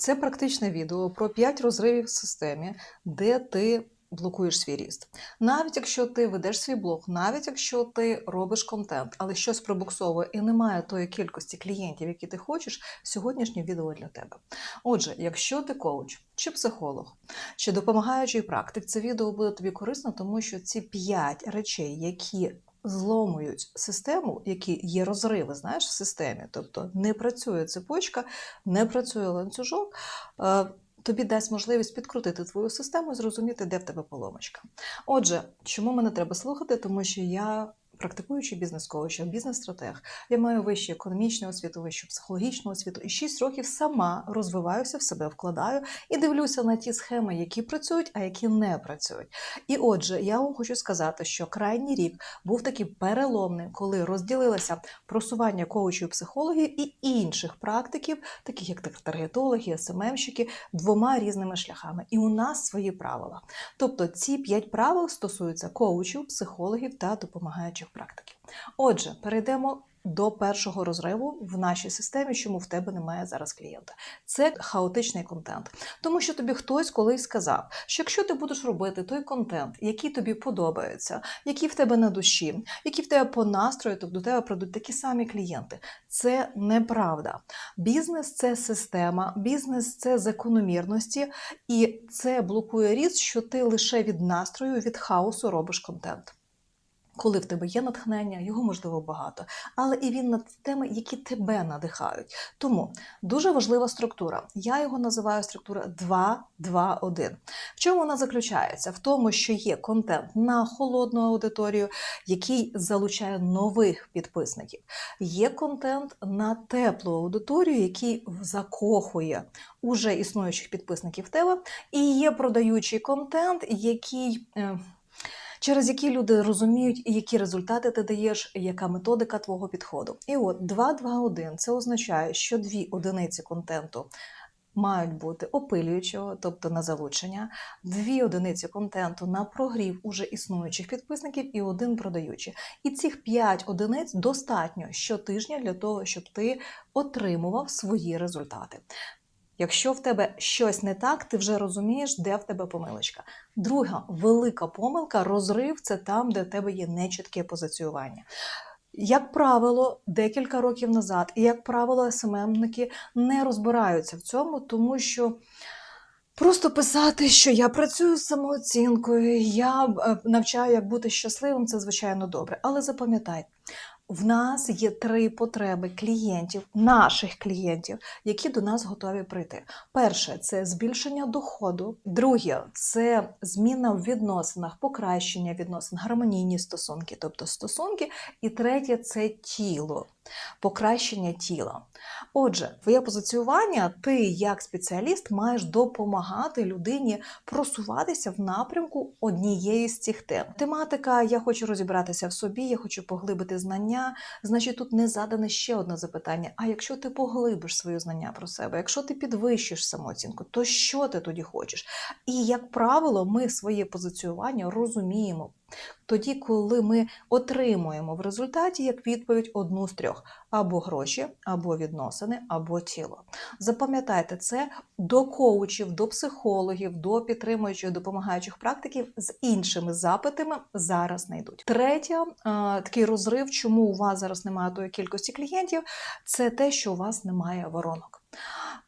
Це практичне відео про 5 розривів в системі, де ти блокуєш свій ріст. Навіть якщо ти ведеш свій блог, навіть якщо ти робиш контент, але щось пробуксовує і немає тої кількості клієнтів, які ти хочеш, сьогоднішнє відео для тебе. Отже, якщо ти коуч чи психолог, чи допомагаючий практик, це відео буде тобі корисно, тому що ці 5 речей, які зломують систему, які є розриви, знаєш, в системі, тобто не працює цепочка, не працює ланцюжок. е, Тобі дасть можливість підкрутити твою систему і зрозуміти, де в тебе поломочка. Отже, чому мене треба слухати? Тому що я практикуючий бізнес-коуч, бізнес-стратег. Я маю вищу економічну освіту, вищу психологічну освіту і 6 років сама розвиваюся в себе, вкладаю і дивлюся на ті схеми, які працюють, а які не працюють. І отже, я вам хочу сказати, що крайній рік був такий переломний, коли розділилося просування коучів, психологів і інших практиків, таких як таргетологи, СММщики, двома різними шляхами. І у нас свої правила. Тобто ці п'ять правил стосуються коучів, психологів та допомагаючих практиків. Отже, перейдемо. До першого розриву в нашій системі, чому в тебе немає зараз клієнта. Це хаотичний контент. Тому що тобі хтось колись сказав, що якщо ти будеш робити той контент, який тобі подобається, який в тебе на душі, який в тебе по настрою, то до тебе прийдуть такі самі клієнти. Це неправда. Бізнес це система, бізнес це закономірності, і це блокує ріст, що ти лише від настрою, від хаосу робиш контент. Коли в тебе є натхнення, його можливо багато, але і він на теми, які тебе надихають. Тому дуже важлива структура. Я його називаю структура 2-2-1. В чому вона заключається? В тому, що є контент на холодну аудиторію, який залучає нових підписників. Є контент на теплу аудиторію, який закохує уже існуючих підписників тебе, і є продаючий контент, який. Через які люди розуміють, які результати ти даєш, яка методика твого підходу. І от 2-2-1 це означає, що дві одиниці контенту. Мають бути опилюючого, тобто на залучення, дві одиниці контенту на прогрів уже існуючих підписників і один продаючий. І цих п'ять одиниць достатньо щотижня для того, щоб ти отримував свої результати. Якщо в тебе щось не так, ти вже розумієш, де в тебе помилочка. Друга велика помилка розрив це там, де в тебе є нечітке позиціювання. Як правило, декілька років назад, і як правило, СММники не розбираються в цьому, тому що просто писати, що я працюю з самооцінкою, я е, навчаю, як бути щасливим, це звичайно добре. Але запам'ятай, в нас є три потреби клієнтів, наших клієнтів, які до нас готові прийти. Перше це збільшення доходу. Друге це зміна в відносинах, покращення відносин, гармонійні стосунки, тобто стосунки. І третє це тіло, покращення тіла. Отже, твоє позиціювання, ти як спеціаліст маєш допомагати людині просуватися в напрямку однієї з цих тем. Тематика Я хочу розібратися в собі, я хочу поглибити знання. Значить, тут не задане ще одне запитання. А якщо ти поглибиш свої знання про себе, якщо ти підвищиш самооцінку, то що ти тоді хочеш? І як правило, ми своє позиціювання розуміємо. Тоді, коли ми отримуємо в результаті як відповідь одну з трьох: або гроші, або відносини, або тіло. Запам'ятайте це до коучів, до психологів, до підтримуючих, допомагаючих практиків з іншими запитами зараз не йдуть. Третє, такий розрив, чому у вас зараз немає тої кількості клієнтів, це те, що у вас немає воронок.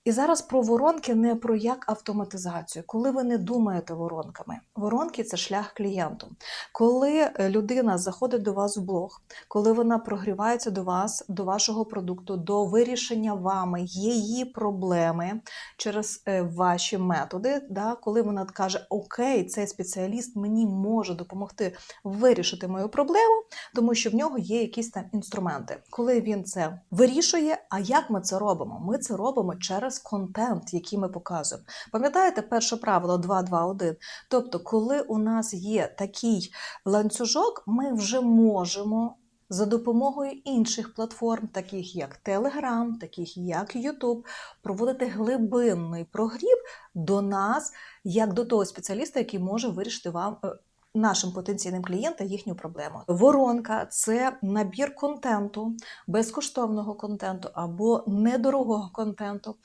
І зараз про воронки не про як автоматизацію, коли ви не думаєте воронками. Воронки це шлях клієнту. Коли е, людина заходить до вас в блог, коли вона прогрівається до вас, до вашого продукту, до вирішення вами її проблеми через е, ваші методи, да, коли вона каже, окей, цей спеціаліст мені може допомогти вирішити мою проблему, тому що в нього є якісь там інструменти. Коли він це вирішує, а як ми це робимо? Ми це робимо через контент, який ми показуємо. Пам'ятаєте перше правило 2.2.1? Тобто, коли у нас є такий ланцюжок, ми вже можемо. За допомогою інших платформ, таких як Telegram, таких як YouTube, проводити глибинний прогрів до нас, як до того спеціаліста, який може вирішити вам е, нашим потенційним клієнтам їхню проблему. Воронка це набір контенту, безкоштовного контенту або недорогого контенту,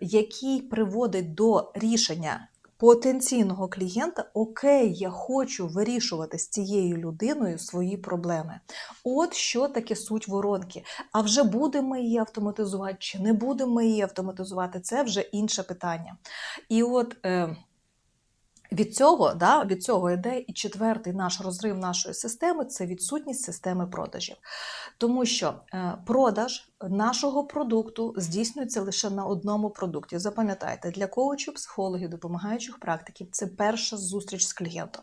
який приводить до рішення потенційного клієнта: Окей, я хочу вирішувати з цією людиною свої проблеми. От що таке суть воронки. А вже будемо її автоматизувати чи не будемо її автоматизувати, це вже інше питання. І от. Е, від цього, да, від цього йде і четвертий наш розрив нашої системи це відсутність системи продажів. Тому що е, продаж нашого продукту здійснюється лише на одному продукті. Запам'ятайте, для коучів, психологів, допомагаючих практиків це перша зустріч з клієнтом.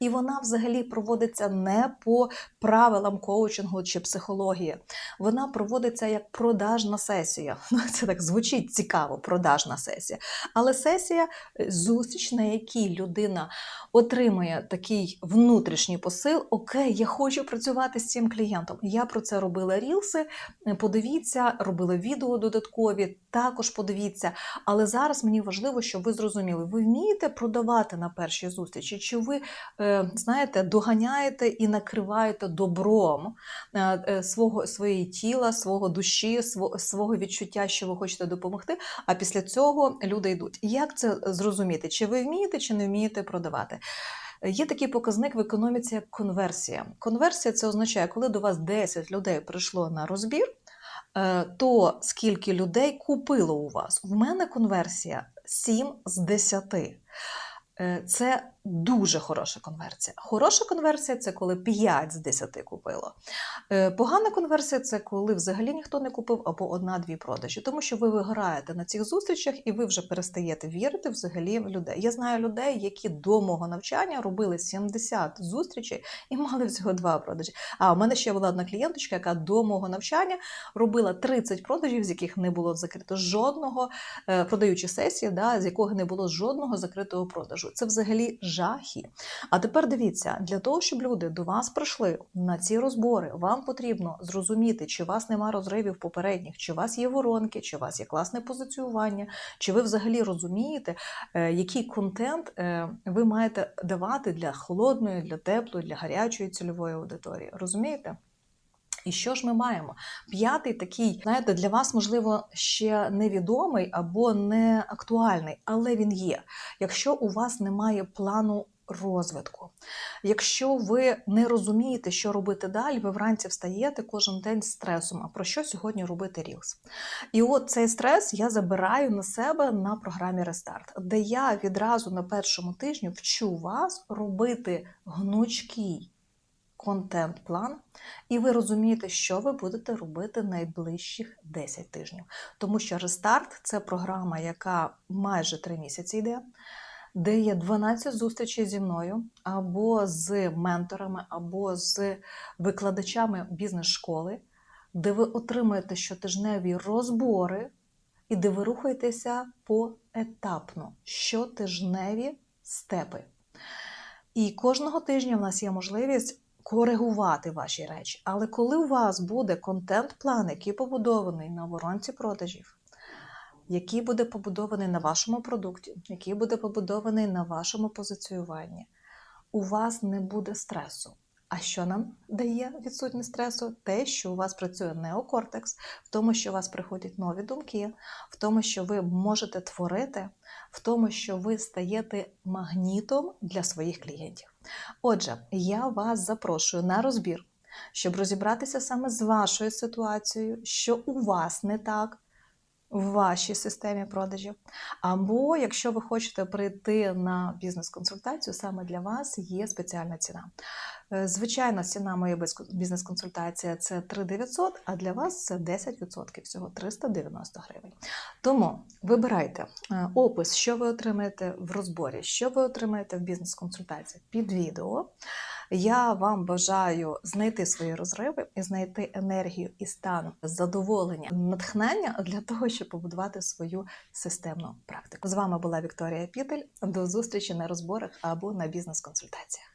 І вона взагалі проводиться не по правилам коучингу чи психології. Вона проводиться як продажна сесія. Це так звучить цікаво, продажна сесія. Але сесія зустріч, на якій людина отримує такий внутрішній посил: Окей, я хочу працювати з цим клієнтом. Я про це робила рілси. Подивіться, робила відео додаткові, також подивіться. Але зараз мені важливо, щоб ви зрозуміли, ви вмієте продавати на першій зустрічі, чи ви е, знаєте, доганяєте і накриваєте добром е, е, свого своєї тіла, свого душі, свого відчуття, що ви хочете допомогти. А після цього люди йдуть. Як це зрозуміти? Чи ви вмієте, чи не вмієте продавати? Є такий показник в економіці, як конверсія. Конверсія це означає, коли до вас 10 людей прийшло на розбір, е, то скільки людей купило у вас? В мене конверсія 7 з 10. Е, Це дуже хороша конверсія. Хороша конверсія це коли 5 з 10 купило. Е, Погана конверсія це коли взагалі ніхто не купив або одна-дві продажі, тому що ви виграєте на цих зустрічах і ви вже перестаєте вірити взагалі в людей. Я знаю людей, які до мого навчання робили 70 зустрічей і мали всього два продажі. А у мене ще була одна клієнточка, яка до мого навчання робила 30 продажів, з яких не було закрито жодного е, продаючі сесії, да, з якого не було жодного закритого продажу. Це взагалі жахи. А тепер дивіться, для того, щоб люди до вас прийшли на ці розбори, вам потрібно зрозуміти, чи у вас нема розривів попередніх, чи у вас є воронки, чи у вас є класне позиціювання, чи ви взагалі розумієте, е, який контент е, ви маєте давати для холодної, для теплої, для гарячої цільової аудиторії. Розумієте? І що ж ми маємо? П'ятий такий, знаєте, для вас, можливо, ще невідомий або не актуальний, але він є. Якщо у вас немає плану розвитку, якщо ви не розумієте, що робити далі, ви вранці встаєте кожен день з стресом. А про що сьогодні робити Reels? І от цей стрес я забираю на себе на програмі Рестарт, де я відразу на першому тижні вчу вас робити гнучкий контент-план, і ви розумієте, що ви будете робити найближчих 10 тижнів. Тому що рестарт це програма, яка майже 3 місяці йде, де є 12 зустрічей зі мною, або з менторами, або з викладачами бізнес-школи, де ви отримуєте щотижневі розбори, і де ви рухаєтеся поетапно, щотижневі степи. І кожного тижня в нас є можливість коригувати ваші речі. Але коли у вас буде контент-план, який побудований на воронці продажів, який буде побудований на вашому продукті, який буде побудований на вашому позиціюванні, у вас не буде стресу. А що нам дає відсутність стресу? Те, що у вас працює неокортекс, в тому, що у вас приходять нові думки, в тому, що ви можете творити, в тому, що ви стаєте магнітом для своїх клієнтів. Отже, я вас запрошую на розбір, щоб розібратися саме з вашою ситуацією, що у вас не так в вашій системі продажів. Або якщо ви хочете прийти на бізнес-консультацію, саме для вас є спеціальна ціна. Е, Звичайна ціна моєї бізнес-консультації це 3900, а для вас це 10% всього 390 гривень. Тому вибирайте е, опис, що ви отримаєте в розборі, що ви отримаєте в бізнес-консультації під відео. Я вам бажаю знайти свої розриви і знайти енергію і стан задоволення, натхнення для того, щоб побудувати свою системну практику. З вами була Вікторія Пітель. До зустрічі на розборах або на бізнес-консультаціях.